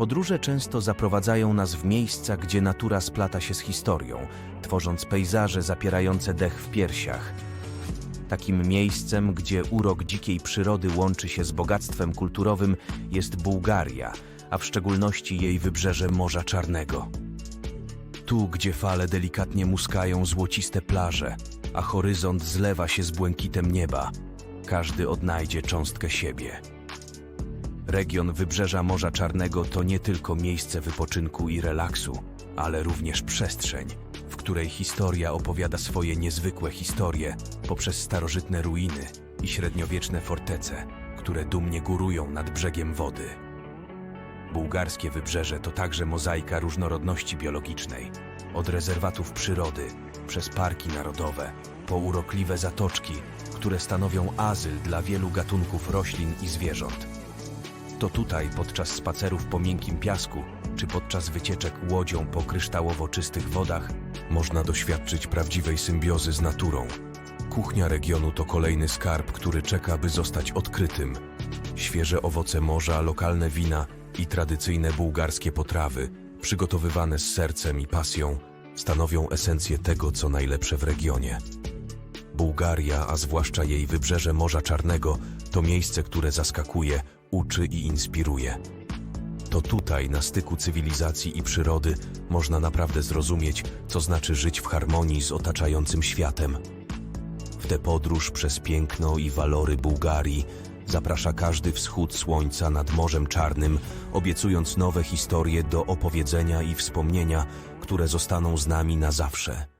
Podróże często zaprowadzają nas w miejsca, gdzie natura splata się z historią, tworząc pejzaże zapierające dech w piersiach. Takim miejscem, gdzie urok dzikiej przyrody łączy się z bogactwem kulturowym, jest Bułgaria, a w szczególności jej wybrzeże Morza Czarnego. Tu, gdzie fale delikatnie muskają złociste plaże, a horyzont zlewa się z błękitem nieba, każdy odnajdzie cząstkę siebie. Region wybrzeża Morza Czarnego to nie tylko miejsce wypoczynku i relaksu, ale również przestrzeń, w której historia opowiada swoje niezwykłe historie poprzez starożytne ruiny i średniowieczne fortece, które dumnie górują nad brzegiem wody. Bułgarskie wybrzeże to także mozaika różnorodności biologicznej, od rezerwatów przyrody, przez parki narodowe, po urokliwe zatoczki, które stanowią azyl dla wielu gatunków roślin i zwierząt. To tutaj podczas spacerów po miękkim piasku, czy podczas wycieczek łodzią po kryształowo czystych wodach, można doświadczyć prawdziwej symbiozy z naturą. Kuchnia regionu to kolejny skarb, który czeka, by zostać odkrytym. Świeże owoce morza, lokalne wina i tradycyjne bułgarskie potrawy, przygotowywane z sercem i pasją, stanowią esencję tego, co najlepsze w regionie. Bułgaria, a zwłaszcza jej wybrzeże Morza Czarnego, to miejsce, które zaskakuje, uczy i inspiruje. To tutaj, na styku cywilizacji i przyrody, można naprawdę zrozumieć, co znaczy żyć w harmonii z otaczającym światem. W tę podróż przez piękno i walory Bułgarii zaprasza każdy wschód słońca nad Morzem Czarnym, obiecując nowe historie do opowiedzenia i wspomnienia, które zostaną z nami na zawsze.